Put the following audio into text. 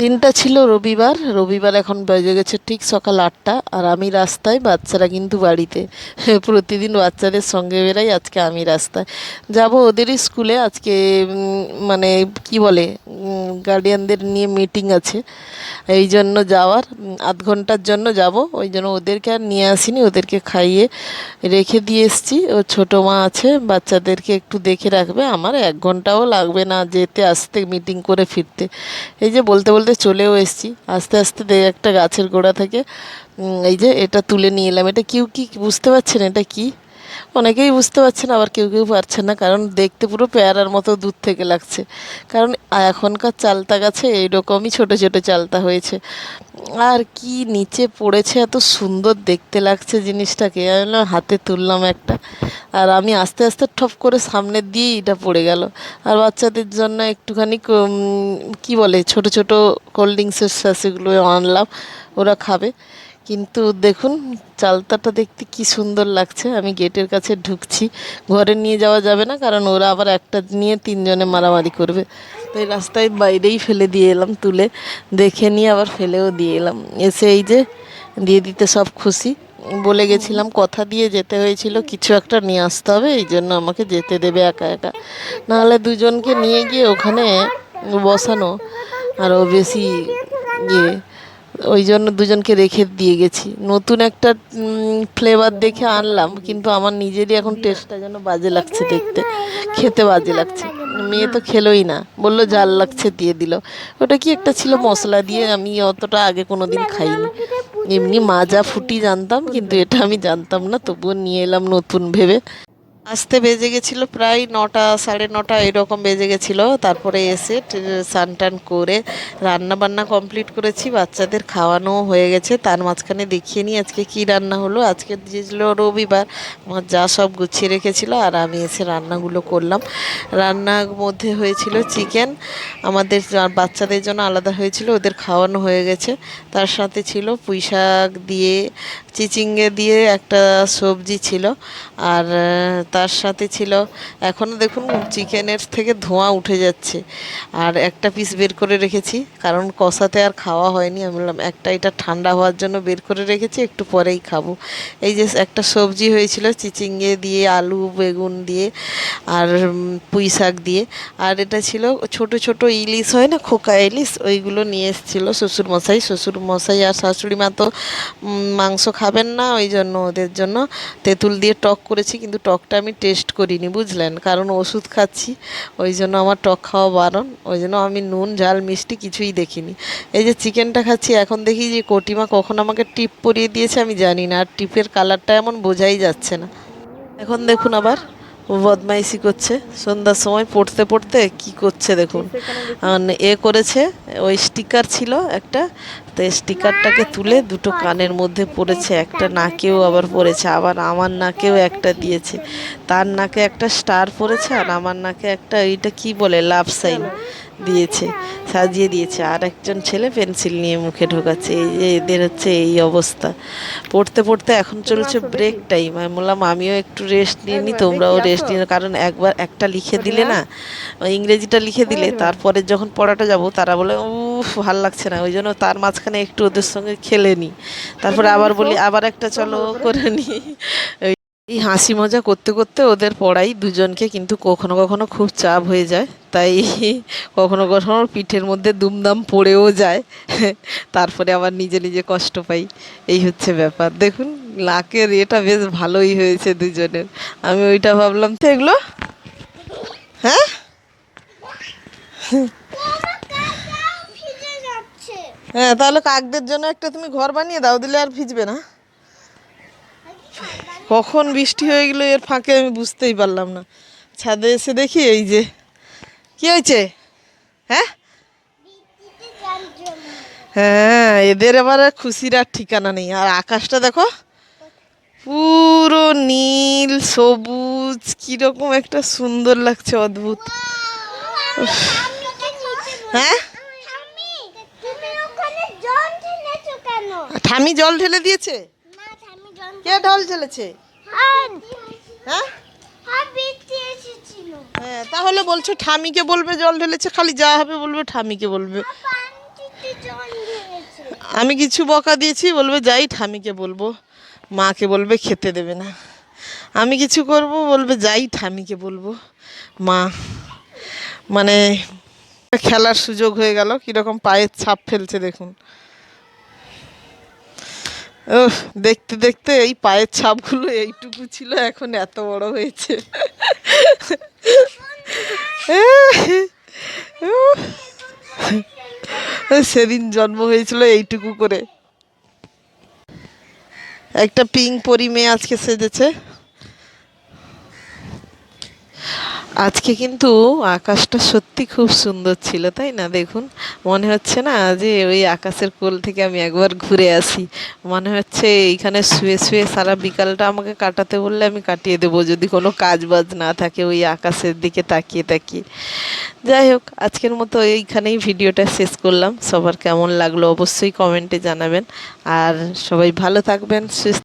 দিনটা ছিল রবিবার। রবিবার এখন বেজে গেছে ঠিক সকাল আটটা। আর আমি রাস্তায়, বাচ্চারা কিন্তু বাড়িতে। প্রতিদিন বাচ্চাদের সঙ্গে বেরাই, আজকে আমি রাস্তায়। যাব ওদেরই স্কুলে, আজকে মানে কি বলে গার্ডিয়ানদের নিয়ে মিটিং আছে। এই জন্য যাওয়ার আধ ঘণ্টার জন্য যাব। ওই জন্য ওদেরকে আর নিয়ে আসিনি, ওদেরকে খাইয়ে রেখে দিয়ে এসছি। ও ছোটো মা আছে, বাচ্চাদেরকে একটু দেখে রাখবে। আমার এক ঘন্টাও লাগবে না যেতে, আসতে মিটিং করে ফিরতে। এই যে বলতে বলতে চলেও এসেছি। আস্তে আস্তে একটা গাছের গোড়া থেকে এই যে এটা তুলে নিয়ে এলাম। এটা কিউ কি বুঝতে পারছেন এটা কি? অনেকেই বুঝতে পারছেন, আবার কেউ কেউ পারছে না, কারণ দেখতে পুরো পেয়ারার মতো দূর থেকে লাগছে। কারণ এখনকার চালতা গাছে এইরকমই ছোট ছোট চালতা হয়েছে। আর কি নিচে পড়েছে, এত সুন্দর দেখতে লাগছে জিনিসটাকে। আমি হাতে তুললাম একটা। আর আমি আস্তে আস্তে ঠপ করে সামনের দিয়েই এটা পড়ে গেল। আর বাচ্চাদের জন্য একটুখানি কি বলে, ছোট ছোট কোল্ড ড্রিঙ্কসের শাসিগুলো আনলাম, ওরা খাবে। কিন্তু দেখুন, চালতাটা দেখতে কি সুন্দর লাগছে। আমি গেটের কাছে ঢুকছি। ঘরে নিয়ে যাওয়া যাবে না, কারণ ওরা আবার একটা নিয়ে তিনজনে মারামারি করবে। তাই রাস্তায় বাইরেই ফেলে দিয়ে এলাম তুলে। দেখে নিয়ে আবার ফেলেও দিয়ে এলাম। এসে এই যে দিয়ে দিতে সব খুশি। বলে গেছিলাম, কথা দিয়ে যেতে হয়েছিল, কিছু একটা নিয়ে আসতে হবে, এই জন্য আমাকে যেতে দেবে একা একা। নাহলে দুজনকে নিয়ে গিয়ে ওখানে বসানো। আরও বেশি ইয়ে ওই জন্য দুজনকে রেখে দিয়ে গেছি। নতুন একটা ফ্লেভার দেখে আনলাম, কিন্তু আমার নিজেরই এখন টেস্টটা যেন বাজে লাগছে দেখতে। খেতে বাজে লাগছে। মেয়ে তো খেলোই না। বলল, জাল লাগছে, দিয়ে দিল। ওটা কি একটা ছিল মশলা দিয়ে আমি অতটা আগে কোনো দিন খাইনি। এমনি মাজা ফুটি জানতাম, কিন্তু এটা আমি জানতাম না, তবুও নিয়ে এলাম নতুন ভেবে। আসতে বেজে গেছিল প্রায় নটা, সাড়ে নটা এরকম বেজে গেছিল। তারপরে এসে স্নান টান করে রান্না বান্না কমপ্লিট করেছি, বাচ্চাদের খাওয়ানো হয়ে গেছে। তার মাঝখানে দেখিয়ে নিই আজকে কি রান্না হলো। আজকে যে ছিল রবিবার, আমার যা সব গুছিয়ে রেখেছিল আর আমি এসে রান্নাগুলো করলাম। রান্নার মধ্যে হয়েছিল চিকেন আমাদের বাচ্চাদের জন্য আলাদা হয়েছিল, ওদের খাওয়ানো হয়ে গেছে। তার সাথে ছিল পুঁই শাক দিয়ে, চিচিঙ্গে দিয়ে একটা সবজি ছিল। আর তার সাথে ছিল। এখনও দেখুন চিকেনের থেকে ধোঁয়া উঠে যাচ্ছে। আর একটা পিস বের করে রেখেছি, কারণ কষাতে আর খাওয়া হয়নি। আমি বললাম, একটা এটা ঠান্ডা হওয়ার জন্য বের করে রেখেছি, একটু পরেই খাব। এই যে একটা সবজি হয়েছিল, চিচিঙ্গে দিয়ে, আলু, বেগুন দিয়ে, আর পুঁই শাক দিয়ে। আর এটা ছিল ছোট ছোট ইলিশ হয় না, খোকা ইলিশ, ওইগুলো নিয়ে এসেছিল শ্বশুর মশাই শ্বশুর মশাই আর শাশুড়ি মা তো মাংস খাবেন না, ওই জন্য ওদের জন্য তেঁতুল দিয়ে টক করেছি, কিন্তু টকটা আমি টেস্ট করিনি বুঝলেন? কারণ ওষুধ খাচ্ছি ওই জন্য আমার টক খাওয়া বারণ ওই জন্য আমি নুন ঝাল মিষ্টি কিছুই দেখিনি। এই যে চিকেনটা খাচ্ছি এখন দেখি যে কটিমা কখন আমাকে টিপ পরিয়ে দিয়েছে আমি জানি না। আর টিপের কালারটা এমন বোঝাই যাচ্ছে না। এখন দেখুন আবার ও বদমাইশি করছে। সন্ধ্যার সময় পড়তে পড়তে কি করছে দেখুন। এ করেছে ওই স্টিকার ছিল একটা তো স্টিকারটাকে তুলে দুটো কানের মধ্যে পড়েছে, একটা নাকেও আবার পড়েছে, আবার আমার নাকেও একটা দিয়েছে। তার নাকে একটা স্টার পড়েছে আর আমার নাকে একটা এইটা কি বলে লাভ সাইন দিয়েছে, সাজিয়ে দিয়েছে। আর একজন ছেলে পেন্সিল নিয়ে মুখে ঢোকাচ্ছে, এই যে এদের হচ্ছে এই অবস্থা। পড়তে পড়তে এখন চলছে ব্রেক টাইম আমি বললাম, আমিও একটু রেস্ট নিয়ে নিই তোমরাও রেস্ট নিয়ে। কারণ একবার একটা লিখে দিলে না, ইংরেজিটা লিখে দিলে, তারপরে যখন পড়াটা যাব, তারা বলে উফ, ভালো লাগছে না। ওই জন্য তার মাঝখানে একটু ওদের সঙ্গে খেলে নিই তারপরে আবার বলি, আবার একটা চলো করে নিই এই হাসি মজা করতে করতে ওদের পড়াই দুজনকে কিন্তু কখনো কখনো খুব চাপ হয়ে যায়। তাই কখনো কখনো পিঠের মধ্যে দুমদাম পড়েও যায়। তারপরে আবার নিজে নিজে কষ্ট পাই। এই হচ্ছে ব্যাপার। দেখুন লাকের এটা বেশ ভালোই হয়েছে দুজনের। আমি ওইটা ভাবলাম তো এগুলো হ্যাঁ? হ্যাঁ তাহলে কাকদের জন্য একটা তুমি ঘর বানিয়ে দাও, দিলে আর ভিজবে না। কখন বৃষ্টি হয়ে গেলো, এর ফাঁকে আমি বুঝতেই পারলাম না। ছাদে এসে দেখি এই যে, কি হয়েছে? হ্যাঁ? হ্যাঁ এদের এবার খুশির আর ঠিকানা নেই। আর আকাশটা দেখো, পুরো নীল, সবুজ, কীরকম একটা সুন্দর লাগছে, অদ্ভুত। হ্যাঁ? ঠামি জল ঢেলে দিয়েছে? কে ঢল ঢেলেছে? হ্যাঁ হ্যাঁ? তাহলে বলছো ঠামিকে বলবে জল ঢেলেছে খালি যা হবে বলবে ঠামিকে বলবে। আমি কিছু বকা দিয়েছি বলবে যাই ঠামিকে বলব মাকে বলবে খেতে দেবে না। আমি কিছু করব বলবে যাই ঠামিকে বলব মা। মানে খেলার সুযোগ হয়ে গেল কীরকম পায়ের ছাপ ফেলছে দেখুন। দেখতে দেখতে এই পায়ের ছাপগুলো এইটুকু ছিল, এখন এত বড় হয়েছে। সেদিন জন্ম হয়েছিল এইটুকু করে। একটা পিঙ্ক পরি মেয়ে আজকে সেজেছে। আজকে কিন্তু আকাশটা সত্যি খুব সুন্দর ছিল, তাই না? দেখুন, মনে হচ্ছে না যে ওই আকাশের কোল থেকে আমি একবার ঘুরে আসি। মনে হচ্ছে এইখানে শুয়ে শুয়ে সারা বিকালটা আমাকে কাটাতে বললে আমি কাটিয়ে দেবো, যদি কোনো কাজ বাজ না থাকে ওই আকাশের দিকে তাকিয়ে তাকিয়ে। যাই হোক, আজকের মতো এইখানেই ভিডিওটা শেষ করলাম। সবার কেমন লাগল অবশ্যই কমেন্টে জানাবেন। আর সবাই ভালো থাকবেন, সুস্থ